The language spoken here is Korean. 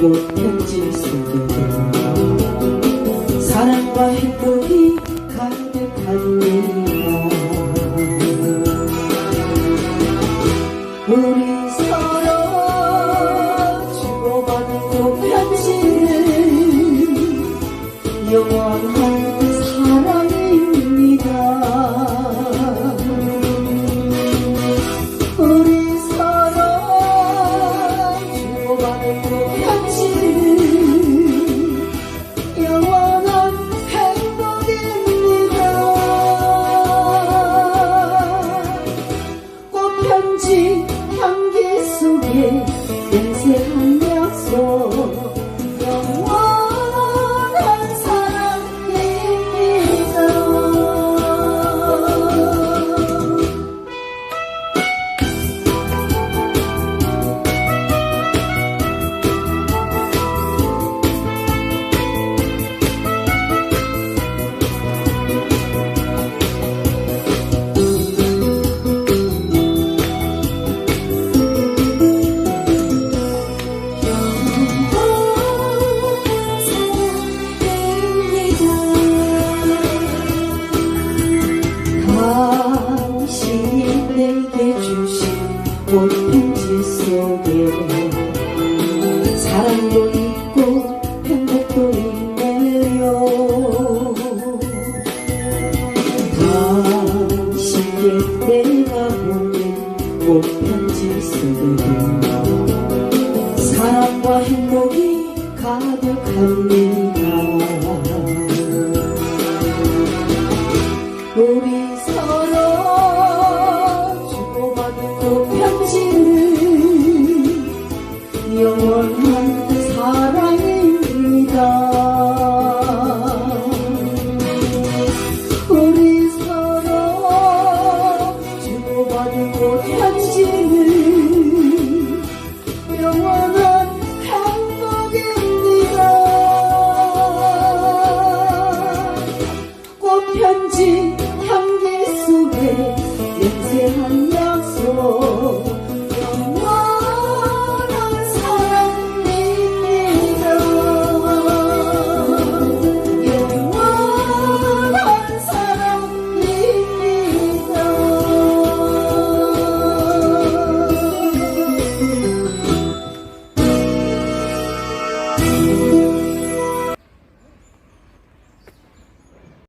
꽃편지 속에 사랑과 행복이 가득합니다. 우리 서로 주고받은 꽃편지는 영원한 사랑입니다 我 당신께 내가 보낸 꽃편지 속에도 사랑과 행복이 가득합니다